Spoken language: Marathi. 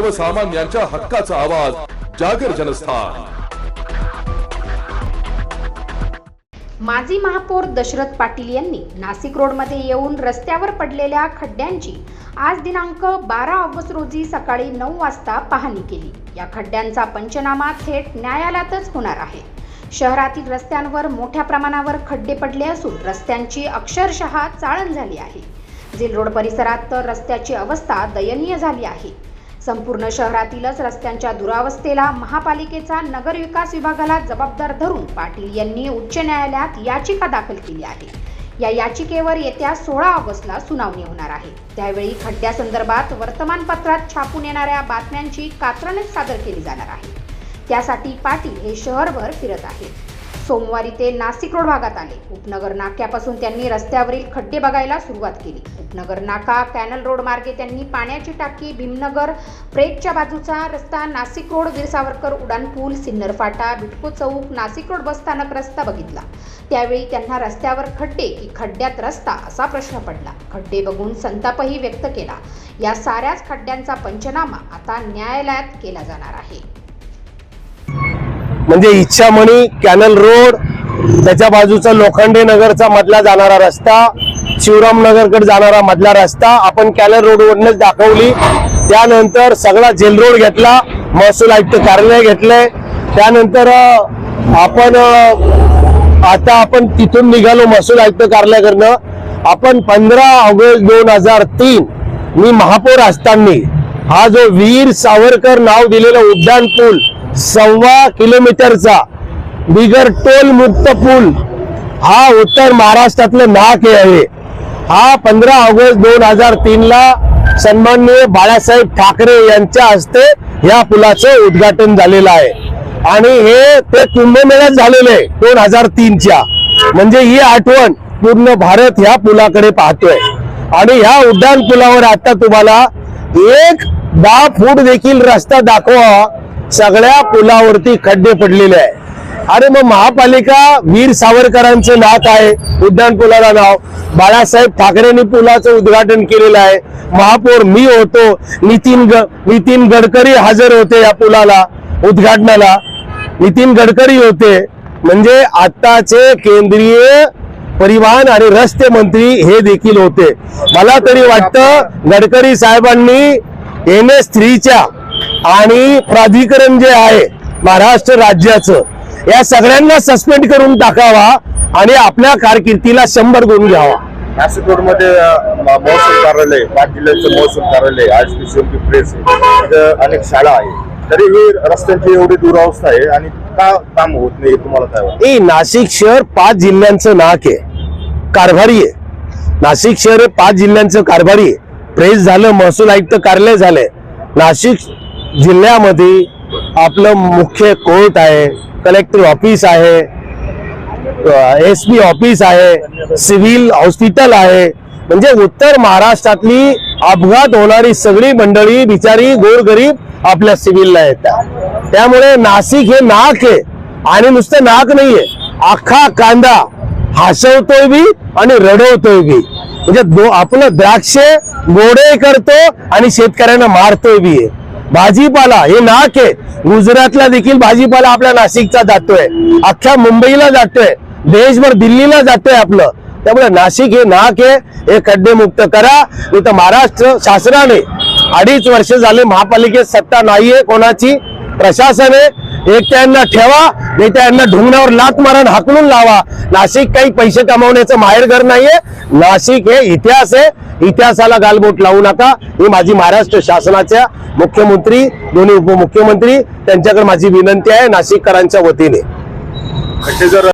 सर्वसामान्यांच्या हक्काचा आवाज जागर जनस्थान. माजी महापौर दशरथ पाटील यांनी नाशिक रोडमध्ये येऊन रस्त्यावर पडलेल्या खड्ड्यांची आज दिनांक बारा ऑगस्ट रोजी सकाळी नऊ वाजता पाहणी केली. या खड्ड्यांचा पंचनामा थेट न्यायालयातच होणार आहे. शहरातील रस्त्यांवर मोठ्या प्रमाणावर खड्डे पडले असून रस्त्यांची अक्षरशः चाळण झाली आहे. जेल रोड परिसरात तर रस्त्याची अवस्था दयनीय झाली आहे. संपूर्ण शहरातीलच रस्त्यांच्या दुरावस्थेला महापालिकेचा नगर विकास विभागाला जबाबदार धरून पाटील यांनी उच्च न्यायालयात याचिका दाखल केली आहे. या याचिकेवर येत्या सोळा ऑगस्टला सुनावणी होणार आहे. त्यावेळी खड्ड्यासंदर्भात वर्तमानपत्रात छापून येणाऱ्या बातम्यांची कात्रणच सादर केली जाणार आहे. त्यासाठी पाटील हे शहरभर फिरत आहेत. सोमवारी ते नाशिक रोड भागात आले. उपनगर नाक्यापासून त्यांनी रस्त्यावरील खड्डे बघायला सुरुवात केली. उपनगर नाका कॅनल रोड मार्गे त्यांनी पाण्याची टाकी भीमनगर प्रेकच्या बाजूचा रस्ता नाशिक रोड वीर सावरकर उडान पूल सिन्नर फाटा बिटको चौक नाशिक रोड बसस्थानक रस्ता बघितला. त्यावेळी त्यांना रस्त्यावर खड्डे की खड्ड्यात रस्ता असा प्रश्न पडला. खड्डे बघून संतापही व्यक्त केला. या साऱ्याच खड्ड्यांचा पंचनामा आता न्यायालयात केला जाणार आहे. म्हणजे इच्छामणी कॅनल रोड त्याच्या बाजूचा लोखंडे नगरचा मधला जाणारा रस्ता शिवराम नगरकडे जाणारा मधला रस्ता आपण कॅनल रोडवरनच दाखवली. त्यानंतर सगळा जेल रोड घेतला महसूल आयुक्त कार्यालय घेतलंय. त्यानंतर आपण आता आपण तिथून निघालो महसूल आयुक्त कार्यालयाकडनं. आपण पंधरा ऑगस्ट दोन हजार तीन मी महापौर असताना हा जो वीर सावरकर नाव दिलेला उड्डाण पूल सव्वा किलोमीटरचा बिगर टोल मुक्त पूल हा उत्तर महाराष्ट्रातलं नाक हे आहे. हा पंधरा ऑगस्ट दोन हजार तीन ला सन्माननीय बाळासाहेब ठाकरे यांच्या हस्ते या पुलाचं उद्घाटन झालेलं आहे. आणि हे ते कुंभमेळ्यात झालेलं आहे दोन हजार तीनच्या. म्हणजे ही आठवण पूर्ण भारत ह्या पुलाकडे पाहतोय. आणि ह्या उड्डाण पुलावर आता तुम्हाला एक दहा फूट देखील रस्ता दाखवा. सगळ्या पुलावरती खड्डे पडलेले आहे अरे मग महापालिका वीर सावरकरांचं नात आहे उड्डाण पुलाला नाव. बाळासाहेब ठाकरेंनी पुलाचं उद्घाटन केलेलं आहे. महापौर मी होतो नितीन ग नितीन गडकरी हजर होते या पुलाला उद्घाटनाला. नितीन गडकरी होते. म्हणजे आत्ताचे केंद्रीय परिवहन आणि रस्ते मंत्री हे देखील होते. मला तरी वाटतं गडकरी साहेबांनी एन एस थ्रीच्या आणि प्राधिकरण जे आहे महाराष्ट्र राज्याचं या सगळ्यांना सस्पेंड करून टाकावा आणि आपल्या कारकिर्दीला शंभर गुण घ्यावा. नाशिक रोडमध्ये अ, म- महसूल कार्यालय पाच जिल्ह्यांचं महसूल कार्यालय आज पी प्रेस आहे. अनेक शाळा आहे तरी ही रस्त्यांची एवढी दुरावस्था आहे आणि का काम होत नाही हे तुम्हाला काय वाटतं? ए नाशिक शहर पाच जिल्ह्यांचं नाक आहे. कारभारी आहे. नाशिक शहर हे पाच जिल्ह्यांचं कारभारी आहे. प्रेस झालं महसूल आयुक्त कार्यालय झालंय. नाशिक जिल्ह्यामध्ये आपलं मुख्य कोर्ट आहे कलेक्टर ऑफिस आहे एस पी ऑफिस आहे सिव्हिल हॉस्पिटल आहे. म्हणजे उत्तर महाराष्ट्रातली अपघात होणारी सगळी मंडळी बिचारी गोरगरीब आपल्या सिव्हिलला येतात. त्यामुळे नाशिक हे नाक आहे आणि नुसतं नाक नाहीये अख्खा कांदा हसवतोय बी आणि रडवतोय बी. म्हणजे आपलं द्राक्ष गोडे करतो आणि शेतकऱ्यांना मारतोय बी आहे भाजीपाला हे नाक आहे. गुजरातला देखील भाजीपाला आपल्या नाशिकचा जातोय. अख्ख्या मुंबईला जातोय. देशभर दिल्लीला जातोय आपलं. त्यामुळे नाशिक हे नाक आहे. हे खड्डे मुक्त करा. नाही तर महाराष्ट्र शासनाने अडीच वर्ष झाले महापालिकेत सत्ता नाहीये कोणाची. प्रशासन आहे. एक त्यांना ठेवा नाही ढुंगण्यावर ढुंगणावर लात मारण हाकलून लावा. नाशिक काही पैसे कमावण्याचं माहेरघर नाहीये. नाशिक हे इतिहास आहे. इतिहासाला गालबोट लावू नका. ही माझी महाराष्ट्र शासनाच्या मुख्यमंत्री दोन्ही उपमुख्यमंत्री त्यांच्याकडे माझी विनंती आहे नाशिककरांच्या वतीने. जर